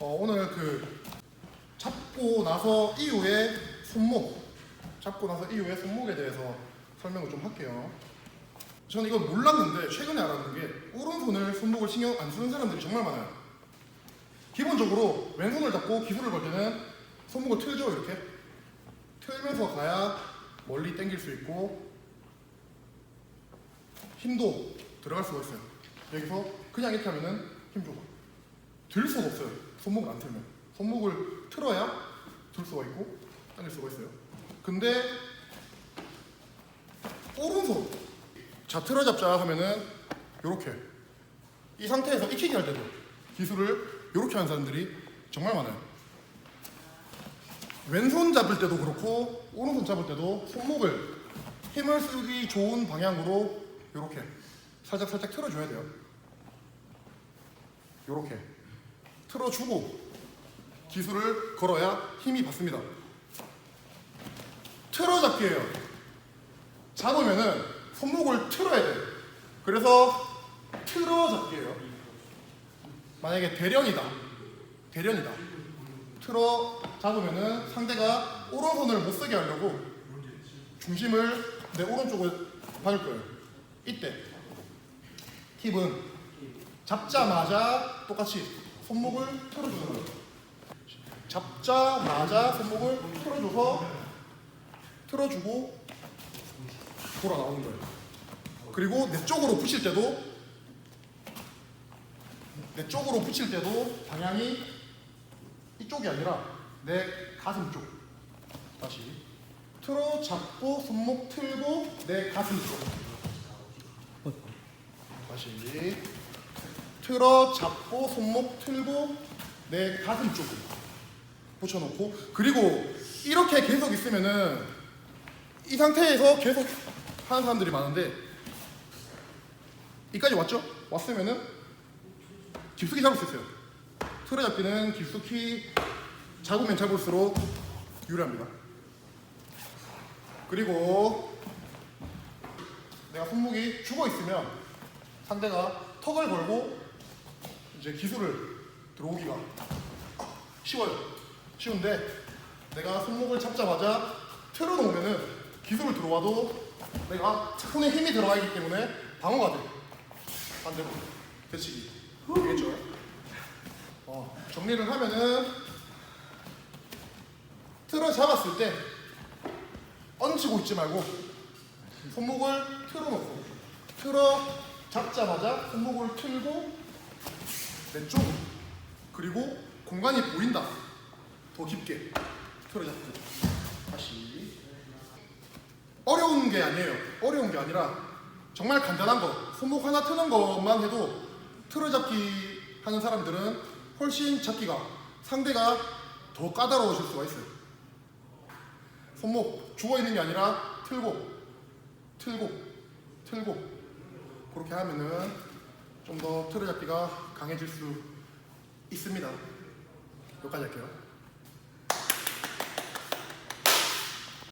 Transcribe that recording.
어, 오늘 그 잡고 나서 이후에 손목 잡고 나서 이후에 손목에 대해서 설명을 좀 할게요. 저는 이걸 몰랐는데 최근에 알았는 게 오른손을 손목을 신경 안 쓰는 사람들이 정말 많아요. 기본적으로 왼손을 잡고 기술을 걸 때는 손목을 틀죠 이렇게 틀면서 가야 멀리 당길 수 있고 힘도 들어갈 수가 있어요. 여기서 그냥 이렇게 하면은 힘 줘봐. 들 수가 없어요. 손목을 안 틀면. 손목을 틀어야 들 수가 있고 당길 수가 있어요. 근데 오른손 자 틀어 잡자 하면은 요렇게 이 상태에서 익히기 할 때도 기술을 요렇게 하는 사람들이 정말 많아요. 왼손 잡을 때도 그렇고 오른손 잡을 때도 손목을 힘을 쓰기 좋은 방향으로 요렇게 살짝 살짝 틀어줘야 돼요. 요렇게 틀어주고 기술을 걸어야 힘이 받습니다. 틀어잡기예요. 잡으면은 손목을 틀어야 돼요. 그래서 틀어잡기예요. 만약에 대련이다. 대련이다. 틀어 잡으면은 상대가 오른손을 못 쓰게 하려고 중심을 내 오른쪽을 받을 거예요. 이때 팁은 잡자마자 똑같이 손목을 틀어주는 거예요. 잡자마자 손목을 틀어줘서 틀어주고 돌아 나오는 거예요. 그리고 내 쪽으로 붙일 때도 내 쪽으로 붙일 때도 방향이 이쪽이 아니라 내 가슴 쪽. 다시 틀어 잡고 손목 틀고 내 가슴 쪽. 다시 틀어 잡고 손목 틀고 내 가슴 쪽으로 붙여놓고 그리고 이렇게 계속 있으면은 이 상태에서 계속 하는 사람들이 많은데 이까지 왔죠? 왔으면은 깊숙이 잡을 수 있어요. 틀어 잡기는 깊숙이 잡으면 잡을수록 유리합니다. 그리고 내가 손목이 죽어 있으면 상대가 턱을 걸고 이제 기술을 들어오기가 쉬워요. 쉬운데 내가 손목을 잡자마자 틀어놓으면은 기술을 들어와도 내가 손에 힘이 들어가 있기 때문에 방어가 돼. 반대로 대치기. 되겠죠? 어, 정리를 하면은 틀어 잡았을 때 얹히고 있지 말고 손목을 틀어놓고 틀어 잡자마자 손목을 틀고 왼쪽 그리고 공간이 보인다. 더 깊게 틀어 잡고. 다시. 어려운 게 아니에요. 어려운 게 아니라 정말 간단한 거 손목 하나 트는 것만 해도 틀어 잡기 하는 사람들은 훨씬 잡기가 상대가 더 까다로워질 수가 있어요. 손목 죽어 있는 게 아니라 틀고 틀고 틀고. 그렇게 하면은 좀 더 틀어 잡기가 강해질 수 있습니다. 여기까지 할게요.